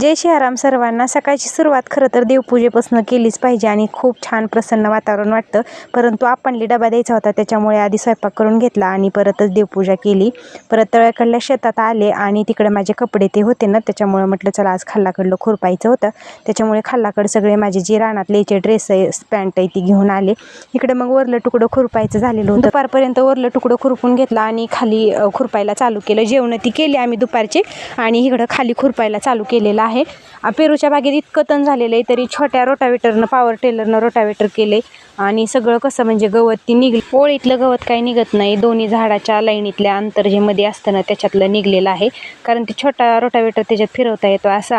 जय श्रीराम सर्वांना. सकाळची सुरुवात खरं तर देवपूजेपासून केलीच पाहिजे आणि खूप छान प्रसन्न वातावरण वाटतं. परंतु आपणली डबा द्यायचा होता त्याच्यामुळे आधी स्वयंपाक करून घेतला आणि परतच देवपूजा केली. परत तळ्याकडल्या शेतात आले आणि तिकडे माझे कपडे ते होते ना त्याच्यामुळे म्हटलं चला आज खाल्लाकडलं खुरपायचं होतं. त्याच्यामुळे खाल्लाकडं सगळे माझे जे रानातले जे ड्रेस आहे पॅन्ट आहे ती घेऊन आले. इकडे मग वरलं तुकडं खुरपायचं झालेलं होतं. दुपारपर्यंत वरलं तुकडं खुरपून घेतलं आणि खाली खुरपायला चालू केलं. जेवण ती केली आम्ही दुपारची आणि इकडं खाली खुरपायला चालू केलेलं आहे. पेरूच्या बागेत इतकं तण झालेलं आहे तरी छोट्या रोटावेटरनं पॉवर टेलरनं रोटावेटर केले आणि सगळं कसं म्हणजे गवत ती निघ ओळीतलं गवत काही निघत नाही. दोन्ही झाडाच्या लाईनीतल्या अंतर जे मध्ये असतं ना त्याच्यातलं निघलेलं आहे. कारण ते छोटा रोटावेटर त्याच्यात फिरवता येतो. असं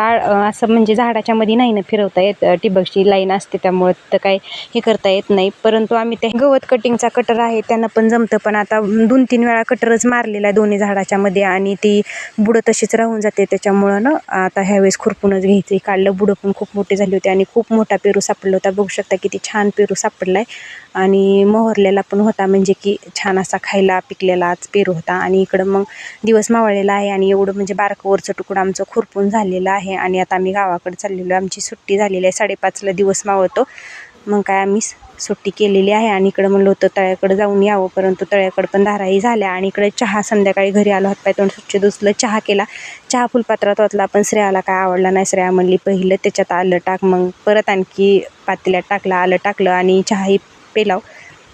असं म्हणजे झाडाच्या मध्ये नाही ना फिरवता येत. टिबकची ठिबकची लाईन असते त्यामुळे तर काय हे करता येत नाही. परंतु आम्ही ते गवत कटिंगचा कटर आहे. त्यांना पण जमतं. पण आता दोन तीन वेळा कटरच मारलेला आहे दोन्ही झाडाच्या मध्ये आणि ती बुडं तशीच राहून जाते. त्याच्यामुळं ना आता त्यावेळेस खुरपूनच घ्यायचं. काढलं बुडं पण खूप मोठे झाले होते आणि खूप मोठा पेरू सापडला होता. बघू शकता किती छान पेरू सापडला आहे आणि मोहरलेला पण होता म्हणजे की छान असा खायला पिकलेलाच पेरू होता. आणि इकडं मग दिवस मावळलेला आहे आणि एवढं म्हणजे बारकवरचं तुकडं आमचं खुरपून झालेलं आहे. आणि आता आम्ही गावाकडे चाललेलो आमची सुट्टी झालेली आहे. साडेपाचला दिवस मावळतो. मग काय आम्ही सुट्टी केलेली आहे आणि इकडं म्हणलं होतं तळ्याकडं जाऊन यावं परंतु तळ्याकडं पण धाराही झाल्या आणि इकडे चहा संध्याकाळी घरी आलो. हातपाय तोंड स्वच्छ दुसलं चहा केला. चहा फुलपात्रात ओतला पण श्रेयाला काय आवडला नाही. श्रेया म्हणली पहिलं त्याच्यात आलं टाक मग परत आणखी पातेल्यात टाकलं आलं टाकलं आणि चहाही पेलाव.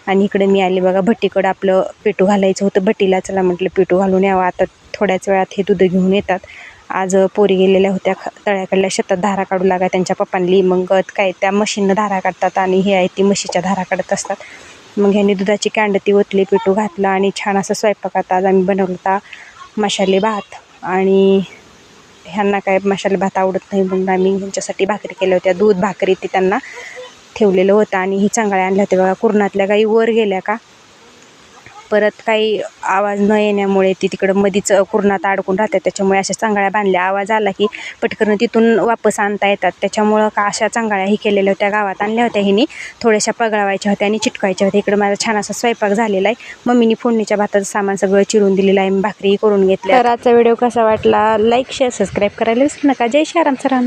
आणि इकडे मी आले बघा भट्टीकडं आपलं पेटू घालायचं होतं भट्टीला चला म्हटलं पेटू घालून यावं. आता थोड्याच वेळात हे दूध घेऊन येतात. आज पोरी गेलेल्या होत्या तळ्याकडल्या शेतात धारा काढू लागा त्यांच्या पप्पांनी मग काय त्या मशीननं धारा काढतात आणि हे आहे ती म्हशीच्या धारा काढत असतात. मग ह्याने दुधाची कॅन्ड ती ओतली पिठू घातला आणि छान असा स्वयंपाकात आज आम्ही बनवला होता मशाले भात. आणि ह्यांना काय मशाले भात आवडत नाही म्हणून आम्ही ह्यांच्यासाठी भाकरी केल्या होत्या. दूध भाकरी ती त्यांना ठेवलेलं होतं आणि ही चांगल्या आणल्या होत्या. बघा कुरणातल्या गाई वर गेल्या का? परत काही आवाज न येण्यामुळे ती तिकडं मधीच कुरणात अडकून राहतात. त्याच्यामुळे अशा चांगळ्या बांधल्या. आवाज आला की पटकन तिथून वापस आणता येतात. त्याच्यामुळं का अशा चांगळ्या ही केलेल्या होत्या. गावात आणल्या होत्या हिनी. थोड्याशा पगळावायच्या होत्या आणि चिटकायच्या होत्या. इकडं माझा छान असा स्वयंपाक झालेला आहे. मम्मीनी फोडणीच्या भाताचं सामान सगळं चिरून दिलेलं आहे. मी भाकरी करून घेतल्या. तर आजचा व्हिडिओ कसा वाटला? लाईक शेअर सबस्क्राईब करायला विसरू नका. जय शाराम सरांना.